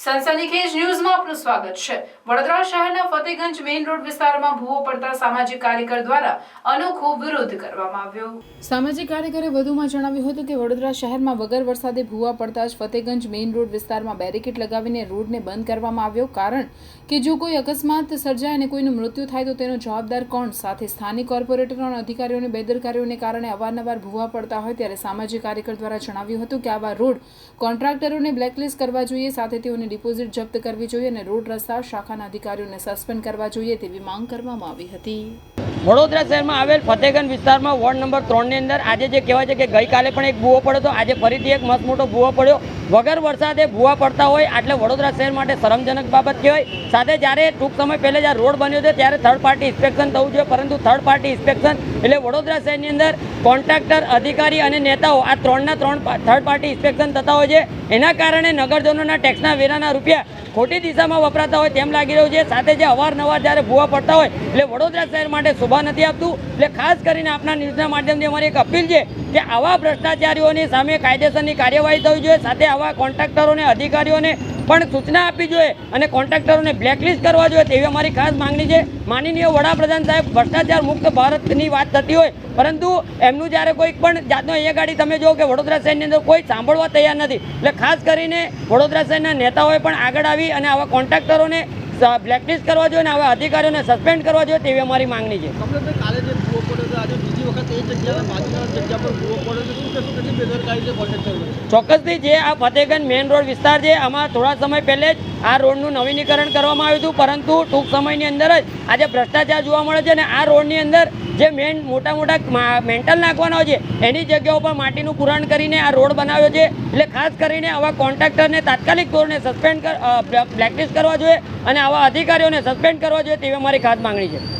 સનસનીખેજ ન્યૂઝમાં આપનું સ્વાગત છે. વડોદરા શહેરના ફતેગંજ મેઇન રોડ વિસ્તારમાં ભૂવો પડતા સામાજિક કાર્યકર દ્વારા અનોખો વિરોધ કરવામાં આવ્યો. સામાજિક કાર્યકરે વધુમાં જણાવ્યું હતું કે વડોદરા શહેરમાં વગર વરસાદે ભૂવા પડતા જ ફતેગંજ મેઇન રોડ વિસ્તારમાં બેરિકેડ લગાવીને રોડને બંધ કરવામાં આવ્યો. કારણ કે જો કોઈ અકસ્માત સર્જાય અને કોઈનું મૃત્યુ થાય તો તેનો જવાબદાર કોણ? સાથે સ્થાનિક કોર્પોરેટરો અને અધિકારીઓની બેદરકારીઓને કારણે અવારનવાર ભૂવા પડતા હોય ત્યારે સામાજિક કાર્યકર દ્વારા જણાવ્યું હતું કે આવા રોડ કોન્ટ્રાક્ટરોને બ્લેકલિસ્ટ કરવા જોઈએ. સાથે તેઓની ડિપોઝિટ જપ્ત કરવી જોઈએ અને રોડ રસ્તા શાખાના અધિકારીઓને સસ્પેન્ડ કરવા જોઈએ તેવી માંગ કરવામાં આવી હતી. વડોદરા શહેરમાં આવેલ ફતેગંજ વિસ્તારમાં વોર્ડ નંબર ત્રણની અંદર આજે જે કહેવાય છે કે ગઈકાલે પણ એક ભૂવો પડ્યો હતો. આજે ફરીથી એક મસ્ત મોટો ભૂવો પડ્યો. વગર વરસાદે ભૂવા પડતા હોય એટલે વડોદરા શહેર માટે શરમજનક બાબત કહેવાય. સાથે જ્યારે ટૂંક સમય પહેલાં જ્યારે રોડ બન્યો છે ત્યારે થર્ડ પાર્ટી ઇન્સ્પેક્શન થવું જોઈએ, પરંતુ થર્ડ પાર્ટી ઇન્સ્પેક્શન એટલે વડોદરા શહેરની અંદર કોન્ટ્રાક્ટર અધિકારી અને નેતાઓ, આ ત્રણના ત્રણ થર્ડ પાર્ટી ઇન્સ્પેક્શન થતા હોય છે. એના કારણે નગરજનોના ટેક્સના વેરાના રૂપિયા ખોટી દિશામાં વપરાતા હોય તેમ લાગી રહ્યું છે. સાથે જે અવારનવાર જ્યારે ભૂવા પડતા હોય, એટલે વડોદરા શહેર માટે શોભા નથી આપતું. એટલે ખાસ કરીને આપના ન્યૂઝના માધ્યમથી અમારી એક અપીલ છે કે આવા ભ્રષ્ટાચારીઓની સામે કાયદેસરની કાર્યવાહી થવી જોઈએ. સાથે આવા કોન્ટ્રાક્ટરોને, અધિકારીઓને પણ સૂચના આપવી જોઈએ અને કોન્ટ્રાક્ટરોને બ્લેકલિસ્ટ કરવા જોઈએ. તેવી અમારી ખાસ માંગણી છે. માનનીય વડાપ્રધાન સાહેબ, ભ્રષ્ટાચાર મુક્ત ભારતની વાત થતી હોય, પરંતુ એમનું જ્યારે કોઈ પણ જાતનો અહીંયા ગાડી તમે જો કે વડોદરા શહેરની અંદર કોઈ સાંભળવા તૈયાર નથી. એટલે ખાસ કરીને વડોદરા શહેરના નેતાઓએ પણ આગળ આવી અને આવા કોન્ટ્રાક્ટરોને બ્લેકલિસ્ટ કરવા જોઈએ અને આવા અધિકારીઓને સસ્પેન્ડ કરવા જોઈએ તેવી અમારી માંગણી છે. ચોક્કસથી જે આ ફતેગંજ મેઇન રોડ વિસ્તાર છે આમાં થોડા સમય પહેલે જ આ રોડનું નવીનીકરણ કરવામાં આવ્યું હતું પરંતુ ટૂંક સમયની અંદર જ આજે ભ્રષ્ટાચાર જોવા મળે છે અને આ રોડની અંદર જે મેન મોટા મોટા મેન્ટલ નાખવાના હોય છે, એની જગ્યાઓ પર માટીનું પુરાણ કરીને આ રોડ બનાવ્યો છે. એટલે ખાસ કરીને આવા કોન્ટ્રાક્ટરને તાત્કાલિક ધોરણે સસ્પેન્ડ બ્લેકલિસ્ટ કરવા જોઈએ અને આવા અધિકારીઓને સસ્પેન્ડ કરવા જોઈએ તેવી અમારી ખાસ માંગણી છે.